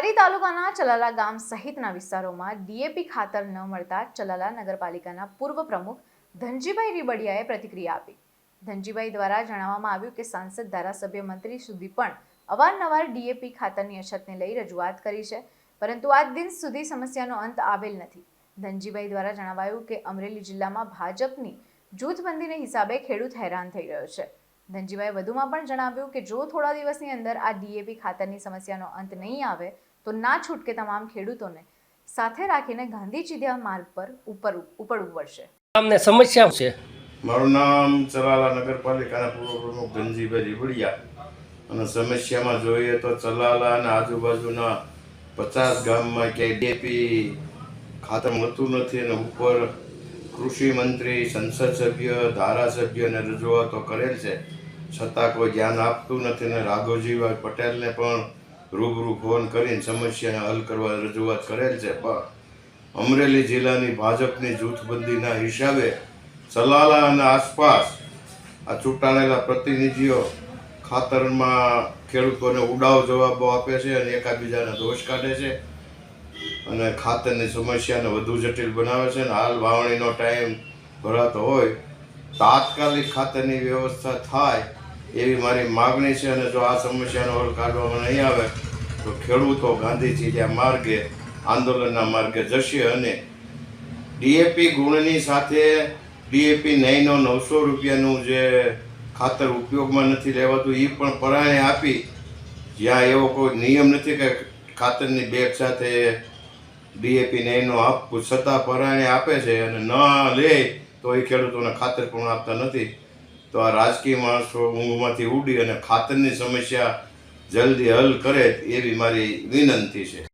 ધારી તાલુકાના ચલાલા ગામ સહિતના વિસ્તારોમાં ડીએપી ખાતર ન મળતા ચલાલા નગરપાલિકાના પૂર્વ પ્રમુખ ધનજીભાઈ રીબડિયાએ પ્રતિક્રિયા આપી. ધનજીભાઈ દ્વારા જણાવવામાં આવ્યું કે સાંસદ ધારાસભ્ય મંત્રી સુધી પણ અવારનવાર ડીએપી ખાતરની અછતને લઈ રજૂઆત કરી છે, પરંતુ આજ દિન સુધી સમસ્યાનો અંત આવેલ નથી. ધનજીભાઈ દ્વારા જણાવાયું કે અમરેલી જિલ્લામાં ભાજપની જૂથબંધીને હિસાબે ખેડૂત હેરાન થઈ રહ્યો છે. ધનજીભાઈ વધુમાં પણ જણાવ્યું કે જો થોડા દિવસની અંદર આ ડીએપી ખાતરની સમસ્યાનો અંત નહીં આવે તો ના છૂટકે તમામ ખેડૂતોને સાથે રાખીને ગાંધી ચીધ્યા માર્ગ પર ઉપર ઉપડવું પડશે તમને સમસ્યા છે? મારું નામ ચલાલા નગરપાલિકાના પૂર્વ પ્રમુખ ધનજીભાઈ રીબડિયા અને સમસ્યામાં જોઈએ તો ચલાલા અને આજુબાજુના પચાસ ગામમાં ક્યાંય ડીએપી ખાતર મળતું નથી અને ઉપર કૃષિ મંત્રી સંસદ સભ્ય ધારાસભ્યને રજૂઆતો કરેલ છે. છતાં કોઈ ધ્યાન આપતું નથી અને રાઘવજીભાઈ પટેલને પણ રૂબરૂ ફોન કરીને સમસ્યાને હલ કરવા રજૂઆત કરેલ છે. પણ અમરેલી જિલ્લાની ભાજપની જૂથબંધીના હિસાબે સલાલા અને આસપાસ આ ચૂંટાયેલા પ્રતિનિધિઓ ખાતરમાં ખેડૂતોને ઉડાવ જવાબો આપે છે અને એકાબીજાના દોષ કાઢે છે અને ખાતરની સમસ્યાને વધુ જટિલ બનાવે છે અને હાલ વાવણીનો ટાઈમ ભરાતો હોય, તાત્કાલિક ખાતરની વ્યવસ્થા થાય એવી મારી માગણી છે અને જો આ સમસ્યાનો હલ કાઢવામાં નહીં આવે તો ખેડૂતો ગાંધીજી જ્યાં માર્ગે, આંદોલનના માર્ગે જશે અને ડીએપી ગુણની સાથે ડીએપી નહીંનો નવસો રૂપિયાનું જે ખાતર ઉપયોગમાં નથી લેવાતું એ પણ પરાણે આપી. જ્યાં એવો કોઈ નિયમ નથી કે ખાતરની બેગ સાથે ડીએપી નહીંનો આપવું છતાં પરાણે આપે છે અને ન લે, તો એ ખેડૂતોને ખાતર પણ આપતા નથી. તો આ રાજકીય માણસો ઊંઘમાંથી ઉડી અને ખાતરની સમસ્યા જલ્દી હલ કરે એવી મારી વિનંતી છે.